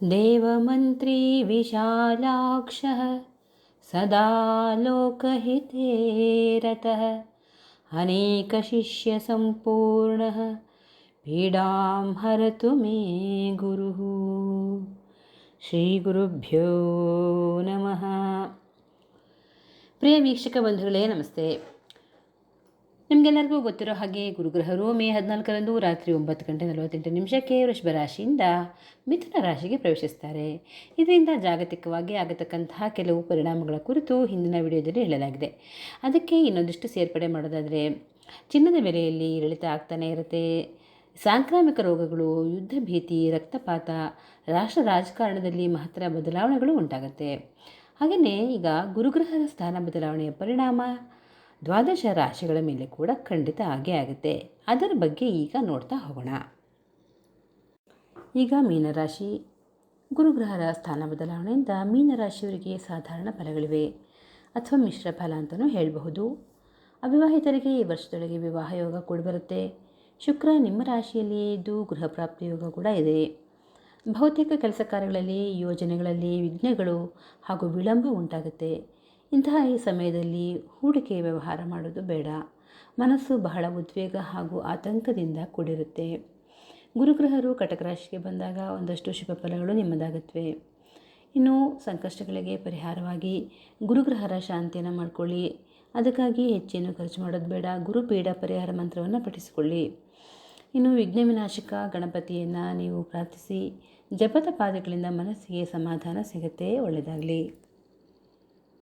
देवमन्त्री विशालाक्षः सदा लोकहिते रतः अनेकशिष्यसम्पूर्णः पीडां हरतु मे गुरुः ಶ್ರೀಗುರುಭ್ಯೋ ನಮಃ ಪ್ರಿಯ ವೀಕ್ಷಕ ಬಂಧುಗಳೇ ನಮಸ್ತೆ ನಿಮಗೆಲ್ಲರಿಗೂ ಗೊತ್ತಿರೋ ಹಾಗೆ ಗುರುಗ್ರಹರು ಮೇ ಹದಿನಾಲ್ಕರಂದು ರಾತ್ರಿ ಒಂಬತ್ತು ಗಂಟೆ ನಲವತ್ತೆಂಟು ನಿಮಿಷಕ್ಕೆ ವೃಷಭ ರಾಶಿಯಿಂದ ಮಿಥುನ ರಾಶಿಗೆ ಪ್ರವೇಶಿಸ್ತಾರೆ. ಇದರಿಂದ ಜಾಗತಿಕವಾಗಿ ಆಗತಕ್ಕಂತಹ ಕೆಲವು ಪರಿಣಾಮಗಳ ಕುರಿತು ಹಿಂದಿನ ವಿಡಿಯೋದಲ್ಲಿ ಹೇಳಲಾಗಿದೆ. ಅದಕ್ಕೆ ಇನ್ನೊಂದಿಷ್ಟು ಸೇರ್ಪಡೆ ಮಾಡೋದಾದರೆ, ಚಿನ್ನದ ಬೆಲೆಯಲ್ಲಿ ಇಳಿತ ಆಗ್ತಾನೆ ಇರುತ್ತೆ. ಸಾಂಕ್ರಾಮಿಕ ರೋಗಗಳು, ಯುದ್ಧ ಭೀತಿ, ರಕ್ತಪಾತ, ರಾಷ್ಟ್ರ ರಾಜಕಾರಣದಲ್ಲಿ ಮಹತ್ತರ ಬದಲಾವಣೆಗಳು ಉಂಟಾಗುತ್ತೆ. ಹಾಗೆಯೇ ಈಗ ಗುರುಗ್ರಹದ ಸ್ಥಾನ ಬದಲಾವಣೆಯ ಪರಿಣಾಮ ದ್ವಾದಶ ರಾಶಿಗಳ ಮೇಲೆ ಕೂಡ ಖಂಡಿತ ಆಗೇ ಆಗುತ್ತೆ. ಅದರ ಬಗ್ಗೆ ಈಗ ನೋಡ್ತಾ ಹೋಗೋಣ. ಈಗ ಮೀನರಾಶಿ. ಗುರುಗ್ರಹರ ಸ್ಥಾನ ಬದಲಾವಣೆಯಿಂದ ಮೀನರಾಶಿಯವರಿಗೆ ಸಾಧಾರಣ ಫಲಗಳಿವೆ. ಅಥವಾ ಮಿಶ್ರ ಫಲ ಅಂತಲೂ ಹೇಳಬಹುದು. ಅವಿವಾಹಿತರಿಗೆ ಈ ವರ್ಷದೊಳಗೆ ವಿವಾಹ ಯೋಗ ಕೂಡ ಬರುತ್ತೆ. ಶುಕ್ರ ನಿಮ್ಮ ರಾಶಿಯಲ್ಲಿಯೇ ಇದ್ದು ಗೃಹ ಪ್ರಾಪ್ತಿ ಯೋಗ ಕೂಡ ಇದೆ. ಬಹುತೇಕ ಕೆಲಸ ಕಾರ್ಯಗಳಲ್ಲಿ, ಯೋಜನೆಗಳಲ್ಲಿ ವಿಘ್ನಗಳು ಹಾಗೂ ವಿಳಂಬ ಉಂಟಾಗುತ್ತೆ. ಇಂತಹ ಈ ಸಮಯದಲ್ಲಿ ಹೂಡಿಕೆ ವ್ಯವಹಾರ ಮಾಡೋದು ಬೇಡ. ಮನಸ್ಸು ಬಹಳ ಉದ್ವೇಗ ಹಾಗೂ ಆತಂಕದಿಂದ ಕೂಡಿರುತ್ತೆ. ಗುರುಗ್ರಹರು ಕಟಕ ರಾಶಿಗೆ ಬಂದಾಗ ಒಂದಷ್ಟು ಶುಭ ಫಲಗಳು ನಿಮ್ಮದಾಗುತ್ತವೆ ಇನ್ನು ಸಂಕಷ್ಟಗಳಿಗೆ ಪರಿಹಾರವಾಗಿ ಗುರುಗ್ರಹರ ಶಾಂತಿಯನ್ನು ಮಾಡಿಕೊಳ್ಳಿ. ಅದಕ್ಕಾಗಿ ಹೆಚ್ಚೇನು ಖರ್ಚು ಮಾಡೋದು ಬೇಡ. ಗುರುಪೀಡ ಪರಿಹಾರ ಮಂತ್ರವನ್ನು ಪಠಿಸಿಕೊಳ್ಳಿ. ಇನ್ನು ವಿಘ್ನ ವಿನಾಶಕ ಗಣಪತಿಯನ್ನು ನೀವು ಪ್ರಾರ್ಥಿಸಿ ಜಪದ ಪಾದಗಳಿಂದ ಮನಸ್ಸಿಗೆ ಸಮಾಧಾನ ಸಿಗುತ್ತೆ. ಒಳ್ಳೆಯದಾಗಲಿ